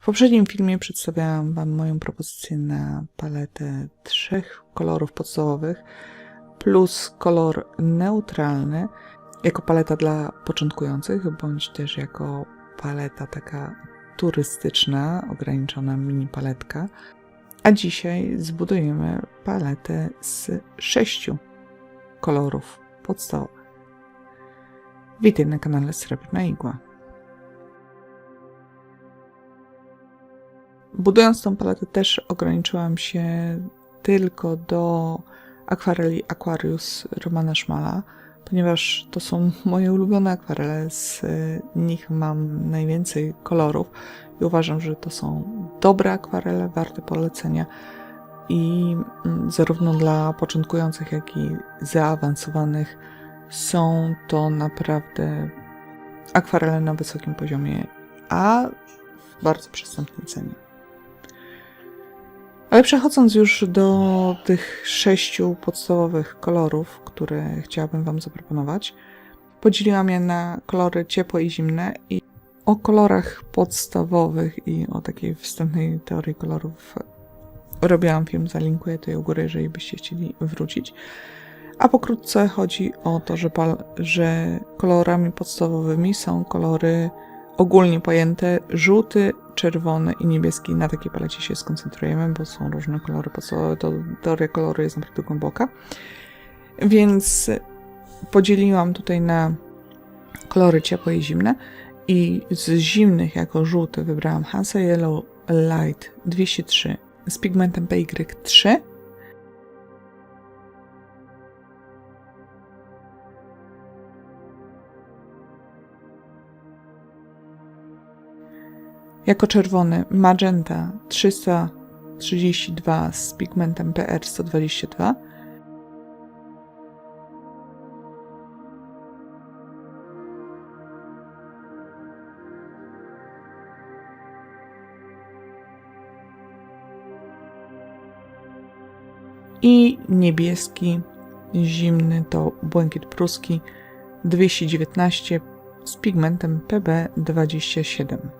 W poprzednim filmie przedstawiałam Wam moją propozycję na paletę trzech kolorów podstawowych plus kolor neutralny jako paleta dla początkujących, bądź też jako paleta taka turystyczna, ograniczona mini paletka. A dzisiaj zbudujemy paletę z sześciu kolorów podstawowych. Witaj na kanale Srebrna Igła. Budując tą paletę też ograniczyłam się tylko do akwareli Aquarius Romana Szmala, ponieważ to są moje ulubione akwarele, z nich mam najwięcej kolorów i uważam, że to są dobre akwarele, warte polecenia i mm, zarówno dla początkujących, jak i zaawansowanych są to naprawdę akwarele na wysokim poziomie, a w bardzo przystępnej cenie. Ale przechodząc już do tych sześciu podstawowych kolorów, które chciałabym Wam zaproponować, podzieliłam je na kolory ciepłe i zimne i o kolorach podstawowych i o takiej wstępnej teorii kolorów robiłam film, zalinkuję tutaj u góry, jeżeli byście chcieli wrócić. A pokrótce chodzi o to, że, że kolorami podstawowymi są kolory ogólnie pojęte żółty, czerwony i niebieski. Na takiej palecie się skoncentrujemy, bo są różne kolory podstawowe. To teoria koloru jest naprawdę głęboka. Więc podzieliłam tutaj na kolory ciepłe i zimne. I z zimnych jako żółty wybrałam Hansa Yellow Light 203 z pigmentem PY3. Jako czerwony Magenta 332 z pigmentem PR122. I niebieski, zimny to błękit pruski 219 z pigmentem PB27.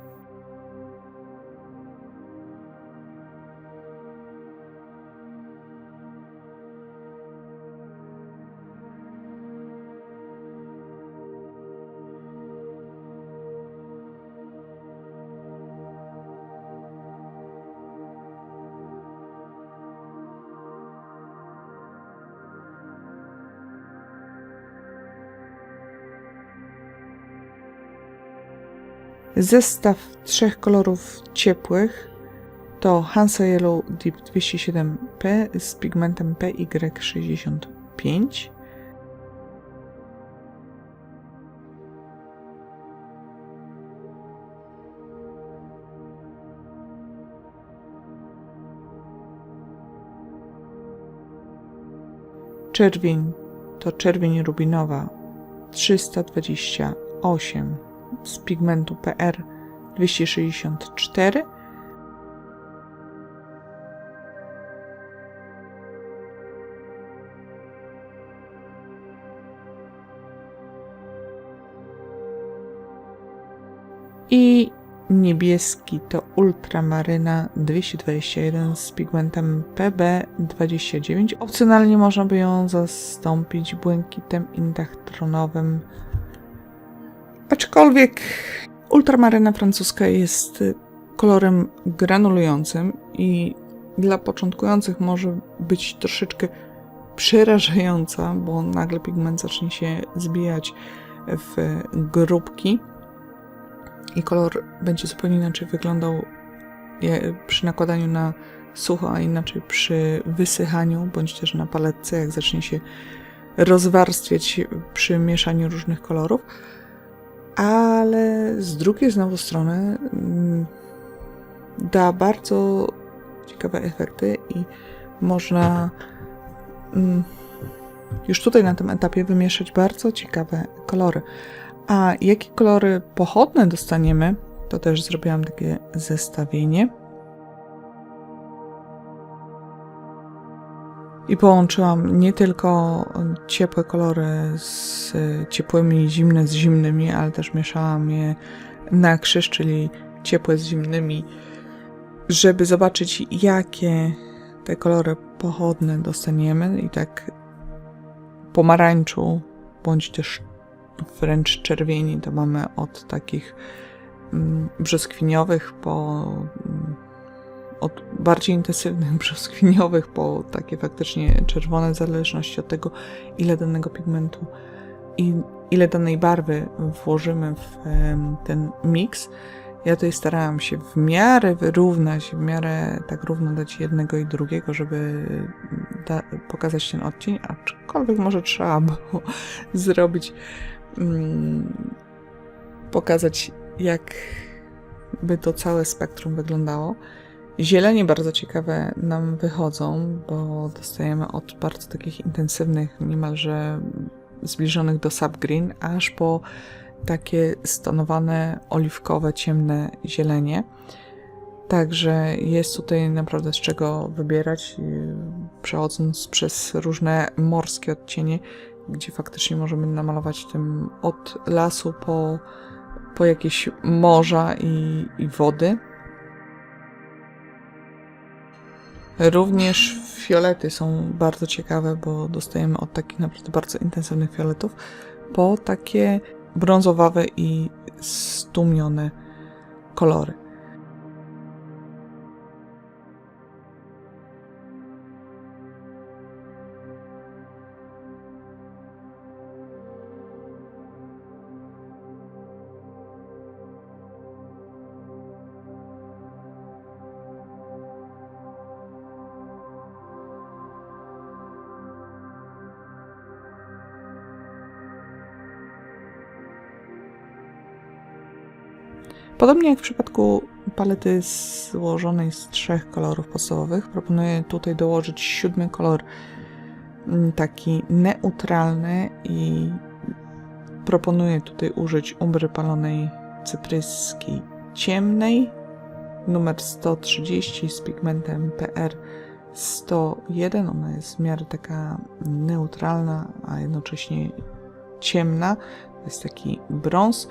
Zestaw trzech kolorów ciepłych to Hansa Yellow Deep 207P z pigmentem PY65. Czerwień to czerwień rubinowa 328 z pigmentu PR 264 i niebieski to ultramaryna 221 z pigmentem PB29. Opcjonalnie można by ją zastąpić błękitem indachtronowym Aczkolwiek ultramaryna francuska jest kolorem granulującym i dla początkujących może być troszeczkę przerażająca, bo nagle pigment zacznie się zbijać w grupki i kolor będzie zupełnie inaczej wyglądał przy nakładaniu na sucho, a inaczej przy wysychaniu, bądź też na paletce, jak zacznie się rozwarstwiać przy mieszaniu różnych kolorów ale z drugiej znowu strony mm, da bardzo ciekawe efekty i można mm, już tutaj na tym etapie wymieszać bardzo ciekawe kolory. A jakie kolory pochodne dostaniemy, to też zrobiłam takie zestawienie. I połączyłam nie tylko ciepłe kolory z ciepłymi, zimne z zimnymi, ale też mieszałam je na krzyż, czyli ciepłe z zimnymi, żeby zobaczyć, jakie te kolory pochodne dostaniemy. I tak pomarańczu, bądź też wręcz czerwieni, to mamy od takich mm, brzoskwiniowych po od bardziej intensywnych brzoskwiniowych po takie faktycznie czerwone, w zależności od tego, ile danego pigmentu i ile danej barwy włożymy w ten miks. Ja tutaj starałam się w miarę wyrównać, w miarę tak równo dać jednego i drugiego, żeby da, pokazać ten odcień, aczkolwiek może trzeba było zrobić, mm, pokazać jak by to całe spektrum wyglądało. Zielenie bardzo ciekawe nam wychodzą, bo dostajemy od bardzo takich intensywnych, niemalże zbliżonych do subgreen, aż po takie stonowane, oliwkowe, ciemne zielenie. Także jest tutaj naprawdę z czego wybierać, yy, przechodząc przez różne morskie odcienie, gdzie faktycznie możemy namalować tym od lasu po, po jakieś morza i, i wody. Również fiolety są bardzo ciekawe, bo dostajemy od takich naprawdę bardzo intensywnych fioletów po takie brązowawe i stłumione kolory. Podobnie jak w przypadku palety złożonej z trzech kolorów podstawowych, proponuję tutaj dołożyć siódmy kolor, mm, taki neutralny i proponuję tutaj użyć umbry palonej cypryskiej ciemnej, numer 130 z pigmentem PR 101. Ona jest w miarę taka neutralna, a jednocześnie ciemna. To jest taki brąz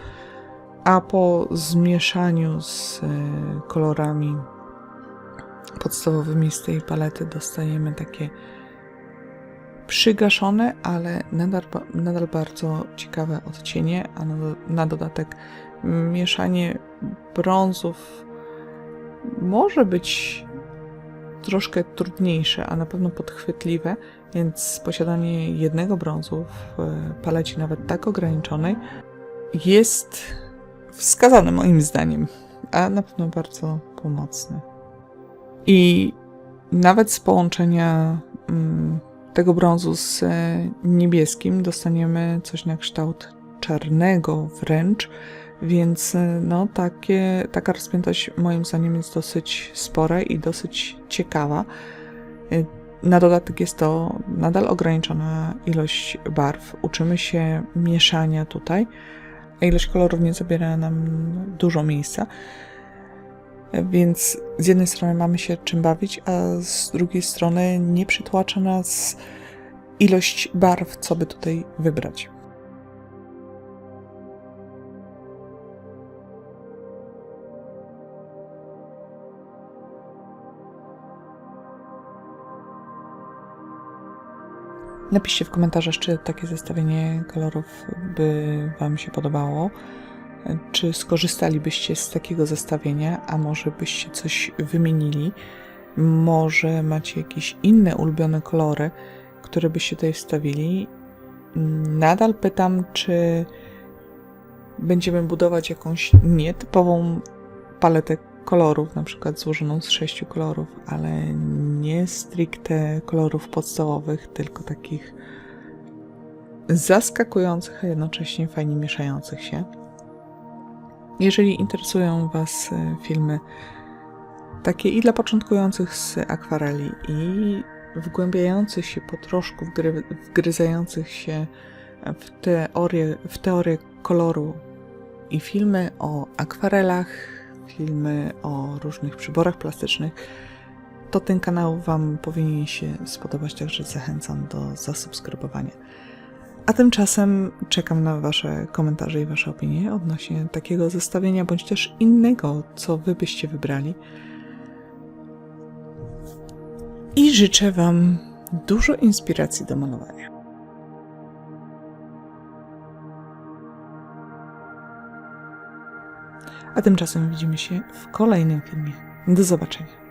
a po zmieszaniu z e, kolorami podstawowymi z tej palety dostajemy takie przygaszone, ale nadal, nadal bardzo ciekawe odcienie, a na, na dodatek mieszanie brązów może być troszkę trudniejsze, a na pewno podchwytliwe, więc posiadanie jednego brązu w e, palecie nawet tak ograniczonej jest wskazany moim zdaniem, a na pewno bardzo pomocny. I nawet z połączenia mm, tego brązu z e, niebieskim dostaniemy coś na kształt czarnego wręcz, więc e, no, takie, taka rozpiętość moim zdaniem jest dosyć spora i dosyć ciekawa. E, na dodatek jest to nadal ograniczona ilość barw. Uczymy się mieszania tutaj a ilość kolorów nie zabiera nam dużo miejsca. Więc z jednej strony mamy się czym bawić, a z drugiej strony nie przytłacza nas ilość barw, co by tutaj wybrać. Napiszcie w komentarzach, czy takie zestawienie kolorów by Wam się podobało. Czy skorzystalibyście z takiego zestawienia, a może byście coś wymienili? Może macie jakieś inne ulubione kolory, które byście tutaj wstawili? Nadal pytam, czy będziemy budować jakąś nietypową paletę kolorów, na przykład złożoną z sześciu kolorów, ale nie stricte kolorów podstawowych, tylko takich zaskakujących, a jednocześnie fajnie mieszających się. Jeżeli interesują Was e, filmy takie i dla początkujących z akwareli, i wgłębiających się po troszku, wgry, wgryzających się w teorię, w teorię koloru, i filmy o akwarelach, filmy o różnych przyborach plastycznych, to ten kanał Wam powinien się spodobać, także zachęcam do zasubskrybowania. A tymczasem czekam na Wasze komentarze i Wasze opinie odnośnie takiego zestawienia, bądź też innego, co Wy byście wybrali. I życzę Wam dużo inspiracji do malowania. A tymczasem widzimy się w kolejnym filmie. Do zobaczenia.